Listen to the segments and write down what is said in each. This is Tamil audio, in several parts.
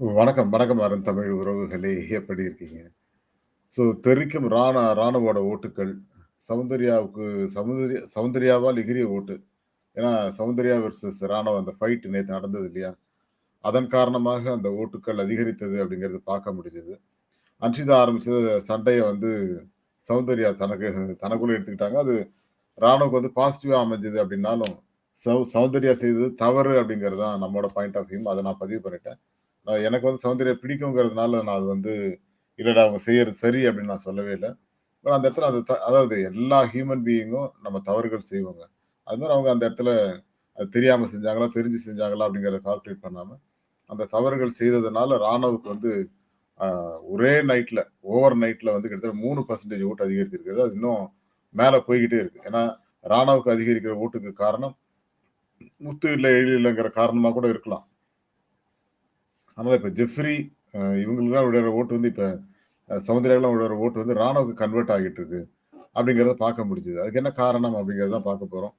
வணக்கம், வணக்கம் அருண் தமிழ் உறவுகளே! எப்படி இருக்கீங்க? ஸோ தெறிக்கும் ராணா ராணுவோட ஓட்டுக்கள், சௌந்தர்யாவுக்கு சௌந்தர்யா சௌந்தர்யாவால் எகிரிய ஓட்டு. ஏன்னா, சௌந்தர்யா வெர்சஸ் ராணுவ அந்த ஃபைட் நேற்று நடந்தது இல்லையா? அதன் காரணமாக அந்த ஓட்டுக்கள் அதிகரித்தது அப்படிங்கிறது பார்க்க முடிஞ்சது. அன்ஷிதா ஆரம்பித்த சண்டையை வந்து சௌந்தர்யா தனக்கு தனக்குள்ளே எடுத்துக்கிட்டாங்க. அது ராணுவுக்கு வந்து பாசிட்டிவாக அமைஞ்சது அப்படின்னாலும், சௌ சௌந்தர்யா செய்தது தவறு அப்படிங்கிறது தான் நம்மளோட பாயிண்ட் ஆஃப் வியூ. அதை நான் பதிவு பண்ணிட்டேன். நான் எனக்கு வந்து சௌந்தர்யா பிடிக்குங்கிறதுனால நான் அது வந்து, இல்லைடா அவங்க செய்யறது சரி அப்படின்னு நான் சொல்லவே இல்லை பட் அந்த இடத்துல அது த அதாவது எல்லா ஹியூமன் பீயிங்கும் நம்ம தவறுகள் செய்வோங்க. அது மாதிரி அவங்க அந்த இடத்துல அது தெரியாமல் செஞ்சாங்களா, தெரிஞ்சு செஞ்சாங்களா அப்படிங்கிறத கால்குலேட் பண்ணாமல் அந்த தவறுகள் செய்ததுனால ராணுவுக்கு வந்து ஒரே நைட்டில் ஓவர் நைட்டில் வந்து கிட்டத்தட்ட மூணு பர்சன்டேஜ் ஓட்டு அதிகரித்திருக்கிறது. அது இன்னும் மேலே போய்கிட்டே இருக்குது ஏன்னா, ராணுவுக்கு அதிகரிக்கிற ஓட்டுக்கு காரணம், முத்து இல்லை எழில் இல்லைங்கிற காரணமாக கூட இருக்கலாம். அதனால் இப்போ ஜெஃப்ரி இவங்களுக்குலாம் இவங்களுக்கெல்லாம் விழுற ஓட்டு வந்து இப்போ அ சௌந்தர்யாவுக்குலாம் விழுற ஓட்டு வந்து ராணுவுக்கு கன்வெர்ட் ஆகிட்டு இருக்கு. அப்படிங்கிறத பார்க்க முடிஞ்சது. அதுக்கு என்ன காரணம் அப்படிங்கிறத பார்க்க போகிறோம்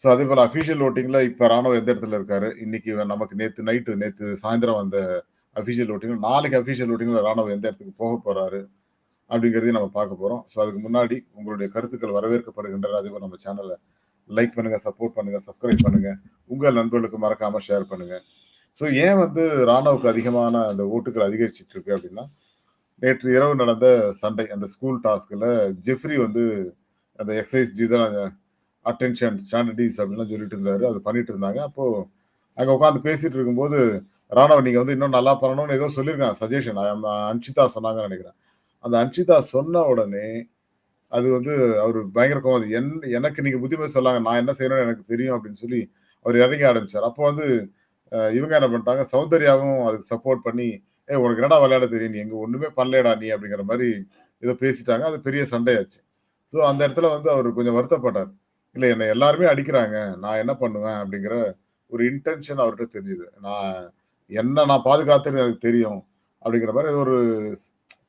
ஸோ அதேபோல அஃபிஷியல் ஓட்டிங்கில் இப்போ ராணுவம் எந்த இடத்துல இருக்காரு? இன்னைக்கு நமக்கு நேற்று நைட்டு நேற்று சாயந்தரம் வந்த அஃபிஷியல் ஓட்டிங்கில் நாளைக்கு அஃபிஷியல் ஓட்டிங்கில் ராணுவம் எந்த இடத்துக்கு போக போகிறாரு அப்படிங்கிறதையும் நம்ம பார்க்க போகிறோம் ஸோ அதுக்கு முன்னாடி உங்களுடைய கருத்துக்கள் வரவேற்கப்படுகின்றன. அதேபோல நம்ம சேனலை லைக் பண்ணுங்க, சப்போர்ட் பண்ணுங்க, சப்ஸ்கிரைப் பண்ணுங்க. உங்க நண்பர்களுக்கு மறக்காம ஷேர் பண்ணுங்க. ஸோ ஏன் வந்து ராணுவுக்கு அதிகமான அந்த ஓட்டுகள் அதிகரிச்சுட்டு இருக்கு அப்படின்னா, நேற்று இரவு நடந்த சண்டை. அந்த ஸ்கூல் டாஸ்கில் ஜெஃப்ரி வந்து அந்த எக்ஸர்சைஸ் தான் அட்டென்ஷன் ஸ்டாண்டர்டீஸ் அப்படின்லாம் சொல்லிட்டு இருந்தாரு. அது பண்ணிட்டு இருந்தாங்க. அப்போ அங்கே உட்காந்து பேசிட்டு இருக்கும்போது, ராணுவ நீங்க வந்து இன்னும் நல்லா பண்ணணும்னு ஏதோ சொல்லியிருக்காங்க சஜஷன். அன்ஷிதா சொன்னாங்கன்னு நினைக்கிறேன் அந்த அன்ஷிதா சொன்ன உடனே, அது வந்து அவர் பயங்கர கோவம். என் எனக்கு நீங்க புத்திமதி சொல்லாங்க. நான் என்ன செய்யணும்னு எனக்கு தெரியும் அப்படின்னு சொல்லி அவர் இறங்க ஆரம்பிச்சார் அப்போ வந்து இவங்க என்ன பண்ணிட்டாங்க, சௌந்தர்யாவும் அதுக்கு சப்போர்ட் பண்ணி, ஏ உனக்கு என்னடா விளையாட தெரியும்? நீ எங்க ஒண்ணுமே பண்ணலடா நீ" அப்படிங்கிற மாதிரி ஏதோ பேசிட்டாங்க. அது பெரிய சண்டையாச்சு. ஸோ அந்த இடத்துல வந்து அவர் கொஞ்சம் வருத்தப்பட்டார். இல்லை என்னை எல்லாருமே அடிக்கிறாங்க. நான் என்ன பண்ணுவேன்? அப்படிங்கிற ஒரு இன்டென்ஷன் அவர்கிட்ட தெரிஞ்சுது நான் என்ன நான் பாதுகாத்தேன்னு எனக்கு தெரியும். அப்படிங்கிற மாதிரி ஒரு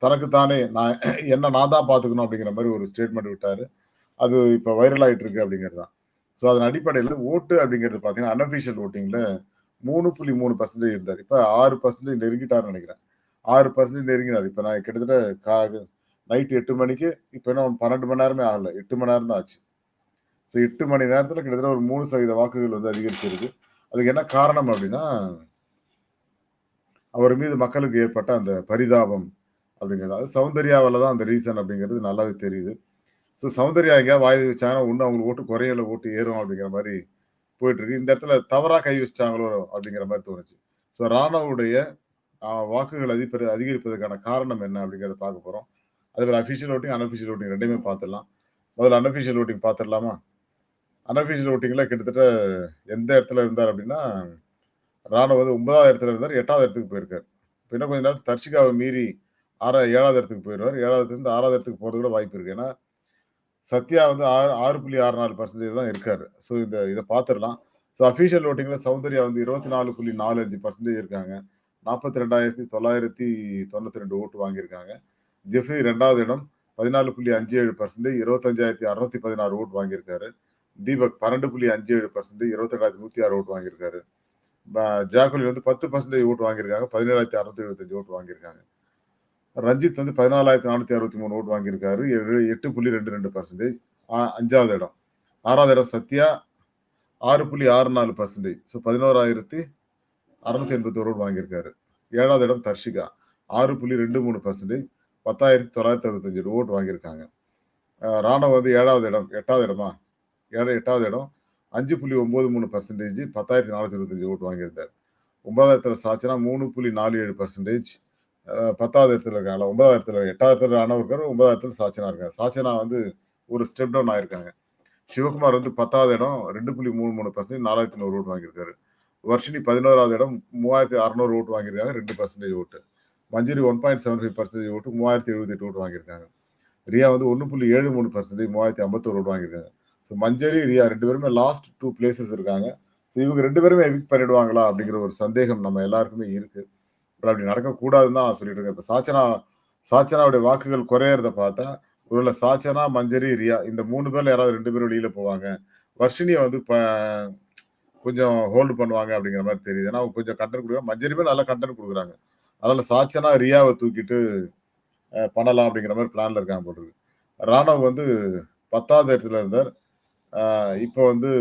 தனக்கு தானே நான் என்ன நான் தான் பார்த்துக்கணும் அப்படிங்கிற மாதிரி ஒரு ஸ்டேட்மெண்ட் விட்டாரு. அது இப்போ வைரல் ஆகிட்டு இருக்கு அப்படிங்கிறது தான். ஸோ அதன் அடிப்படையில் ஓட்டு அப்படிங்கிறது பார்த்தீங்கன்னா, அன்அஃபிஷியல் வோட்டிங்ல 3.3% இருந்தாரு. இப்ப 6% நெருங்கிட்டாருன்னு நினைக்கிறேன் ஆறு பர்சன்டேஜ் நெருங்கினார் இப்போ நான் கிட்டத்தட்ட கா நைட்டு எட்டு மணிக்கு இப்போ இன்னும் 12 மணி நேரமே ஆகல. எட்டு மணி நேரம் தான் ஆச்சு. ஸோ எட்டு மணி நேரத்தில் கிட்டத்தட்ட ஒரு மூணு சதவீத வாக்குகள் வந்து அதிகரிச்சிருக்கு. அதுக்கு என்ன காரணம் அப்படின்னா அவர் மீது மக்களுக்கு ஏற்பட்ட அந்த பரிதாபம் அப்படிங்கிறது. அது சௌந்தர்யாவில் தான் அந்த ரீசன் அப்படிங்கிறது நல்லாவே தெரியுது. ஸோ சௌந்தர்யா எங்கேயாவது வாய் வச்சாங்கன்னா, இன்னும் அவங்களுக்கு ஓட்டு குறையில ஓட்டு ஏறும் அப்படிங்கிற மாதிரி போயிட்டு இருக்கு. இந்த இடத்துல தவறாக கை வச்சிட்டாங்களோ அப்படிங்கிற மாதிரி தோணுச்சு. ஸோ ராணுவுடைய வாக்குகள் அதிபர் அதிகரிப்பதற்கான காரணம் என்ன அப்படிங்கிறத பார்க்க போகிறோம் அதேபோல அஃபிஷியல் ஓட்டிங் அன்அஃபிஷியல் ஓட்டிங் ரெண்டுமே பார்த்துடலாம். முதல்ல அன்அஃபிஷியல் ஓட்டிங் பார்த்துடலாமா? அன்அஃபிஷியல் ஓட்டிங்கில் கிட்டத்தட்ட எந்த இடத்துல இருந்தார் அப்படின்னா, ராணுவ வந்து ஒன்பதாவது இடத்துல இருந்தார் எட்டாவது இடத்துக்கு போயிருக்காரு. இப்போ இன்னும் கொஞ்ச நேரத்துல தர்ஷிகாவ மீறி ஆறா ஏழாவது இடத்துக்கு போயிடுவார். ஏழாவது இடத்துலேருந்து ஆறாவது இடத்துக்கு போகிறது கூட வாய்ப்பு இருக்குது ஏன்னா சத்யா வந்து ஆறு ஆறு புள்ளி ஆறு நாலு பர்சன்டேஜ் தான் இருக்கார். ஸோ இந்த இதை பார்த்துடலாம். ஸோ அஃபீஷியல் ஓட்டிங்கில் சௌந்தர்யா வந்து இருபத்தி நாலு புள்ளி நாலு அஞ்சு பர்சன்டேஜ் இருக்காங்க. நாற்பத்தி ரெண்டாயிரத்தி தொள்ளாயிரத்தி தொண்ணூற்றி ரெண்டு ஓட்டு வாங்கியிருக்காங்க. ஜெஃப்ரி ரெண்டாவது இடம் பதினாலு புள்ளி அஞ்சு ஏழு பர்சன்டேஜ் இருபத்தஞ்சாயிரத்தி அறுநூத்தி பதினாறு ஓட்டு வாங்கியிருக்காரு. தீபக் பன்னெண்டு புள்ளி அஞ்சு ஏழு பர்சன்டேஜ் இருபத்தெட்டாயிரத்தி நூற்றி ஆறு ஓட்டு வாங்கியிருக்காரு. ஜாக்குலி வந்து பத்து பர்சன்டேஜ் ஓட்டு வாங்கியிருக்காங்க. பதினேழாயிரத்தி அறுநூத்தி எழுபத்தஞ்சு ஓட்டு வாங்கியிருக்காங்க. ரஞ்சித் வந்து பதினாலாயிரத்தி நானூற்றி அறுபத்தி மூணு ஓட்டு வாங்கியிருக்காரு. எட்டு புள்ளி ரெண்டு ரெண்டு பர்சன்டேஜ் அஞ்சாவது இடம். ஆறாவது இடம் சத்யா. ஆறு புள்ளி ஆறு நாலு பர்சன்டேஜ் ஸோ பதினோராயிரத்தி அறுநூத்தி எண்பத்தி ஒரு ஓட்டு வாங்கியிருக்காரு. ஏழாவது இடம் தர்ஷிகா. ஆறு புள்ளி ரெண்டு மூணு பர்சன்டேஜ் பத்தாயிரத்தி தொள்ளாயிரத்தி அறுபத்தஞ்சு ஓட்டு வாங்கியிருக்காங்க. ராணுவம் வந்து ஏழாவது இடம். எட்டாவது இடமா? ஏழை எட்டாவது இடம். அஞ்சு புள்ளி ஒம்பது மூணு பர்சன்டேஜ் பத்தாயிரத்தி நானூற்றி இருபத்தஞ்சு ஓட்டு வாங்கியிருந்தார். ஒன்பதாயிரத்தில் சாச்சினா மூணு புள்ளி நாலு ஏழு பர்சன்டேஜ் பத்தாவது இடத்துல இருக்காங்களா ஒன்பதாவது இடத்துல எட்டாவது இடத்துல ராணுவ இருக்காரு ஒன்பதாவது இடத்துல சாச்சனா இருக்காங்க. சாச்சனா வந்து ஒரு ஸ்டெப் டவுன் ஆயிருக்காங்க. சிவகுமார் வந்து பத்தாவது இடம் ரெண்டு புள்ளி மூணு மூணு பர்சன்டேஜ் நாலாயிரத்தி நூறு ஓட்டு வாங்கியிருக்காரு. வர்ஷினி பதினோராவது இடம் மூவாயிரத்தி அறநூறு ஓட்டு வாங்கியிருக்காங்க ரெண்டு பர்சன்டேஜ் ஓட்டு. Manjari one point seven five percentage ஓட்டு மூவாயிரத்தி எழுபத்தி எட்டு ஓட்டு வாங்கியிருக்காங்க. ரியா வந்து ஒன்று புள்ளி ஏழு மூணு பர்சன்டேஜ் மூவாயிரத்தி ஐம்பத்தோரு ஓட்டு வாங்கியிருக்காங்க. ஸோ மஞ்சரி ரியா ரெண்டு பேருமே லாஸ்ட் டூ பிளேசஸ் இருக்காங்க. ஸோ இவங்க ரெண்டு பேருமே எவிக் பண்ணிடுவாங்களா அப்படிங்கிற ஒரு சந்தேகம் நம்ம எல்லாருக்குமே இருக்குது பட் அப்படி நடக்கக்கூடாதுன்னு தான் நான் சொல்லிட்டு இருக்கேன். இப்போ சாச்சனா சாச்சனாவுடைய வாக்குகள் குறையறத பார்த்தா, ஒருவேளை சாச்சனா, மஞ்சரி, ரியா இந்த மூணு பேர்ல யாராவது ரெண்டு பேர் வெளியில போவாங்க. வர்ஷினியை வந்து ப கொஞ்சம் ஹோல்டு பண்ணுவாங்க அப்படிங்கிற மாதிரி தெரியுது. ஏன்னா அவங்க கொஞ்சம் கண்டென்ட் கொடுக்குறாங்க. மஞ்சரிமே நல்ல கண்டென்ட் கொடுக்குறாங்க. அதனால சாச்சனா ரியாவை தூக்கிட்டு பண்ணலாம் அப்படிங்கிற மாதிரி பிளான்ல இருக்காங்க போட்டுருக்கு ராணவ் வந்து பத்தாவது இடத்துல இருந்தார். இப்போ வந்து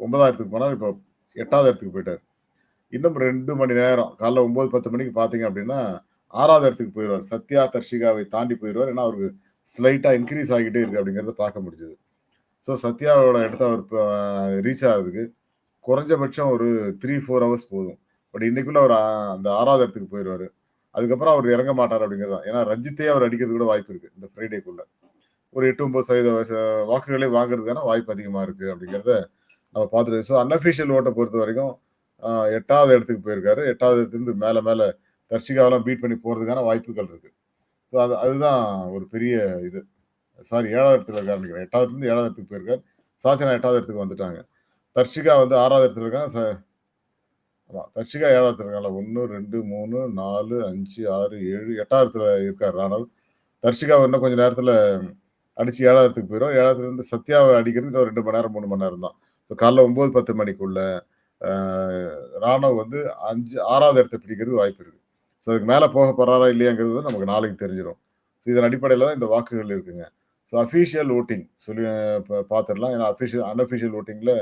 ஒன்பதாயிரத்துக்கு போனார். இப்போ எட்டாவது இடத்துக்கு போயிட்டார். இன்னும் ரெண்டு மணி நேரம் காலைல ஒன்பது பத்து மணிக்கு பார்த்தீங்க அப்படின்னா ஆறாவது இடத்துக்கு போயிடுவார். சத்யா தர்ஷிகாவை தாண்டி போயிடுவார். ஏன்னா அவருக்கு ஸ்லைட்டாக இன்க்ரீஸ் ஆகிட்டே இருக்கு அப்படிங்கிறத பார்க்க முடிஞ்சது. ஸோ சத்யாவோட இடத்த அவர் ரீச் ஆகுறதுக்கு குறைஞ்சபட்சம் ஒரு த்ரீ ஃபோர் ஹவர்ஸ் போதும். பட் இன்றைக்குள்ளே அவர் அந்த ஆறாவது இடத்துக்கு போயிடுவார். அதுக்கப்புறம் அவர் இறங்க மாட்டார் அப்படிங்கிறது தான். ஏன்னா ரஞ்சித்தே அவர் அடிக்கிறது கூட வாய்ப்பு இருக்குது இந்த ஃப்ரைடேக்குள்ள. ஒரு எட்டு ஒன்பது சதவீத வ- வாக்குகளே வாங்குறதுக்கான வாய்ப்பு அதிகமாக இருக்குது அப்படிங்கிறத நம்ம பார்த்துட்டு ஸோ அன்அஃபிஷியல் ஓட்டை பொறுத்த வரைக்கும் எட்டாவது இடத்துக்கு போயிருக்காரு. எட்டாவது இடத்துலேருந்து மேலே மேலே தர்ஷிகாவெல்லாம் பீட் பண்ணி போகிறதுக்கான வாய்ப்புகள் இருக்குது ஸோ அது அதுதான் ஒரு பெரிய இது. சாரி ஏழாவது இடத்துல இருக்காரு நினைக்கிறேன். எட்டாவதுலேருந்து ஏழாவது இடத்துக்கு போயிருக்காரு. சாச்சனா எட்டாவது இடத்துக்கு வந்துட்டாங்க. தர்ஷிகா வந்து ஆறாவது இடத்துல இருக்காங்க. ச- ஆமாம் தர்ஷிகா ஏழாவது இடத்துல ஒன்று ரெண்டு மூணு நாலு அஞ்சு ஆறு ஏழு எட்டாவது இடத்துல இருக்கார் ராணவ் தர்ஷிகா இன்னும் கொஞ்சம் நேரத்தில் அடித்து ஏழாவது இடத்துக்கு போயிடும் ஏழாவதுலேருந்து சத்யாவை அடிக்கிறது இன்னும் ரெண்டு மணி நேரம் மூணு மணி நேரம் தான். ஸோ காலைல ஒம்பது பத்து மணிக்குள்ளே ஆஹ், ராணவ் வந்து அஞ்சு ஆறாவது இடத்தை பிடிக்கிறது வாய்ப்பு இருக்கு. ஸோ அதுக்கு மேலே போக போகிறாரா இல்லையாங்கிறது வந்து நமக்கு நாளைக்கு தெரிஞ்சிடும். ஸோ இதன் அடிப்படையில் தான் இந்த வாக்குகள் இருக்குங்க. ஸோ அஃபீஷியல் ஓட்டிங் சொல்லி பா- பார்த்துடலாம் ஏன்னா அஃபீஷியல் அன்அஃபீஷியல் ஓட்டிங்கில்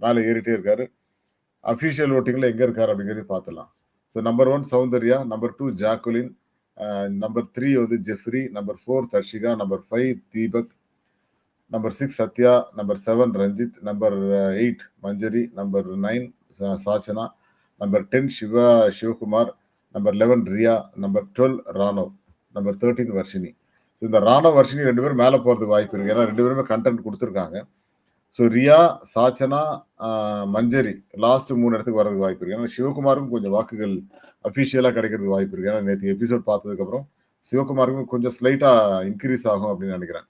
மேலே ஏறிட்டே இருக்காரு. அஃபீஷியல் ஓட்டிங்கில் எங்கே இருக்கார் அப்படிங்கிறதையும் பார்த்துடலாம் so number one Soundarya. Number two Jacqueline. Number three வந்து Jeffrey. Number four Dharshika. Number five Deepak. Number six Sathya. Number seven Ranjith. Number eight Manjari. Number nine Sachana number ten Siva Sivakumar number eleven Riya number twelve Ranav number thirteen Varshini. இந்த ராணவ் வர்ஷினி ரெண்டு பேரும் மேலே போகிறதுக்கு வாய்ப்பு இருக்கு. ஏன்னா ரெண்டு பேருமே கண்டென்ட் கொடுத்துருக்காங்க. ஸோ ரியா சாச்சனா மஞ்சரி லாஸ்ட் மூணு இடத்துக்கு வர்றதுக்கு வாய்ப்பு இருக்கு. ஏன்னா சிவகுமாருக்கும் கொஞ்சம் வாக்குகள் அஃபிஷியலாக கிடைக்கிறதுக்கு வாய்ப்பு இருக்கு. ஏன்னா நேற்று எபிசோட் பார்த்ததுக்கப்புறம் சிவகுமாருக்கும் கொஞ்சம் ஸ்லைட்டாக இன்க்ரீஸ் ஆகும் அப்படின்னு நினைக்கிறேன்.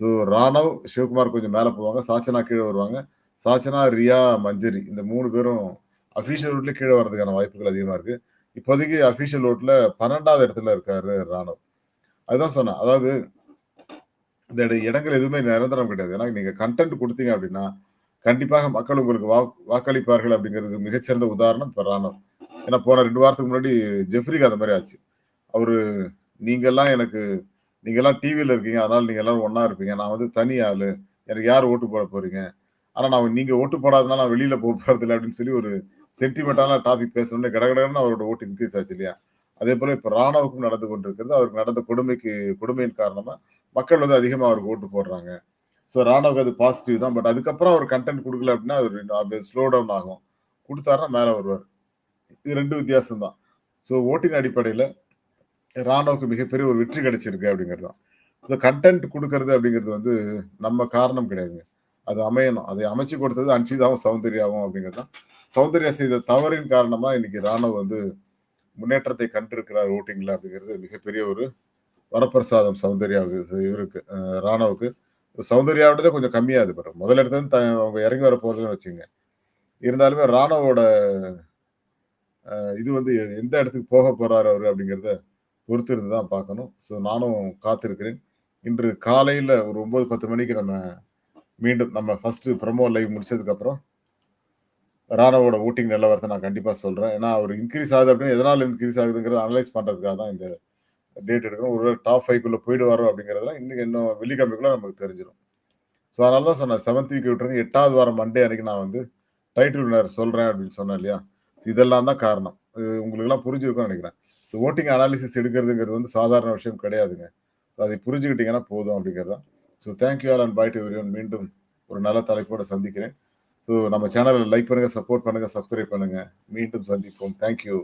ஸோ ராணவ் சிவகுமார் கொஞ்சம் மேலே போவாங்க. சாச்சனா கீழே வருவாங்க. சாச்சனா ரியா மஞ்சரி இந்த மூணு பேரும் அஃபிஷியல் ரோட்ல கீழே வர்றதுக்கான வாய்ப்புகள் அதிகமாக இருக்கு. இப்போதைக்கு அஃபிஷியல் ரோட்ல பன்னெண்டாவது இடத்துல இருக்காரு ராணவ் அதுதான் சொன்னேன். அதாவது இந்த இடங்கள் எதுவுமே நிரந்தரம் கிடையாது. ஏன்னா நீங்க கண்டென்ட் கொடுத்தீங்க அப்படின்னா கண்டிப்பாக மக்கள் உங்களுக்கு வா வாக்களிப்பார்கள் அப்படிங்கிறதுக்கு மிகச்சிறந்த உதாரணம் இப்போ ராணுவம். ஏன்னா போன ரெண்டு வாரத்துக்கு முன்னாடி ஜெஃப்ரிக்கு அந்த மாதிரி ஆச்சு. அவரு நீங்கெல்லாம் எனக்கு நீங்கெல்லாம் டிவியில் இருக்கீங்க. அதனால நீங்க எல்லாரும் ஒண்ணா இருப்பீங்க. நான் வந்து தனி ஆளு. எனக்கு யார் ஓட்டு போட போறீங்க? ஆனா நான் நீங்க ஓட்டு போடாதனால நான் வெளியில போக போகிறதில்ல அப்படின்னு சொல்லி ஒரு சென்டிமெண்டான டாபிக் பேசணும்னு கடகடன்னு அவரோட ஓட்டு இன்க்ரீஸ் ஆச்சு இல்லையா? அதே போல இப்ப ராணுவக்கும் நடந்து கொண்டிருக்கிறது. அவருக்கு நடந்த கொடுமைக்கு கொடுமையின் காரணமா மக்கள் வந்து அதிகமா அவருக்கு ஓட்டு போடுறாங்க. ஸோ ராணுவ அது பாசிட்டிவ் தான். பட் அதுக்கப்புறம் அவர் கண்டென்ட் கொடுக்கல அப்படின்னா அவர் ஸ்லோ டவுன் ஆகும். கொடுத்தாருன்னா மேலே வருவார். இது ரெண்டு வித்தியாசம் தான் ஸோ ஓட்டின் அடிப்படையில் ராணுவுக்கு மிகப்பெரிய ஒரு வெற்றி கிடைச்சிருக்கு அப்படிங்கிறது தான். ஸோ கண்டென்ட் கொடுக்கறது அப்படிங்கிறது வந்து நம்ம காரணம் கிடையாதுங்க. அது அமையணும். அதை அமைச்சு கொடுத்தது அன்ஷிதாவும் சௌந்தர்யாவும் அப்படிங்கிறது தான் சௌந்தர்யா செய்த தவறின் காரணமா இன்னைக்கு ராணுவ வந்து முன்னேற்றத்தை கண்டிருக்கிறார் ஓட்டிங்ல அப்படிங்கிறது மிகப்பெரிய ஒரு வரப்பிரசாதம் சௌந்தர்யாவுக்கு இவருக்கு ராணுவுக்கு. சௌந்தர்யாவோடதே கொஞ்சம் கம்மியாது பட் முதல் இடத்துல இருந்து த- அவங்க இறங்கி வர போறதுன்னு வச்சுங்க. இருந்தாலுமே ராணுவோட இது வந்து எந்த இடத்துக்கு போக போறாரு அவரு அப்படிங்கிறத பொறுத்து இருந்து தான் பார்க்கணும். ஸோ நானும் காத்திருக்கிறேன். இன்று காலையில் ஒரு ஒன்பது பத்து மணிக்கு நம்ம மீண்டும் நம்ம ஃபஸ்ட்டு ப்ரமோ லைவ் முடிச்சதுக்கப்புறம் ராணுவோட ஓட்டிங் ஓட்டிங் நிலவரத்தை நான் கண்டிப்பாக சொல்கிறேன் ஏன்னா அவர் இன்க்ரீஸ் ஆகுது அப்படின்னு எதனால் இன்க்ரீஸ் ஆகுதுங்கிறத அனலைஸ் பண்ணுறதுக்காக தான் இந்த டேட் எடுக்கணும் ஒரு டாப் ஃபைவ்க்குள்ளே போயிடுவாரோ அப்படிங்கிறதுலாம் இன்னைக்கு இன்னும் வெள்ளிக்கிழமைக்குள்ளே நமக்கு தெரிஞ்சிடும் ஸோ அதனால தான் சொன்னேன் செவன்த் வீக் விட்டுருந்து எட்டாவது வாரம் மண்டே அன்றைக்கி நான் வந்து டைட்டில் வினர் சொல்கிறேன் அப்படின்னு சொன்னேன் இல்லையா? இதெல்லாம் தான் காரணம். இது உங்களுக்குலாம் புரிஞ்சிருக்கும்னு நினைக்கிறேன். ஓட்டிங் அனாலிசிஸ் எடுக்கிறதுங்கிறது வந்து சாதாரண விஷயம் கிடையாதுங்க. அதை புரிஞ்சுக்கிட்டீங்கன்னா போதும் அப்படிங்கிறது தான் so thank you all and bye to everyone மீண்டும் ஒரு நல்ல தலைப்போடு சந்திக்கிறேன். ஸோ நம்ம சேனலை லைக் பண்ணுங்கள் சப்போர்ட் பண்ணுங்கள் சப்ஸ்கிரைப் பண்ணுங்கள் மீண்டும் சந்திப்போம். தேங்க்யூ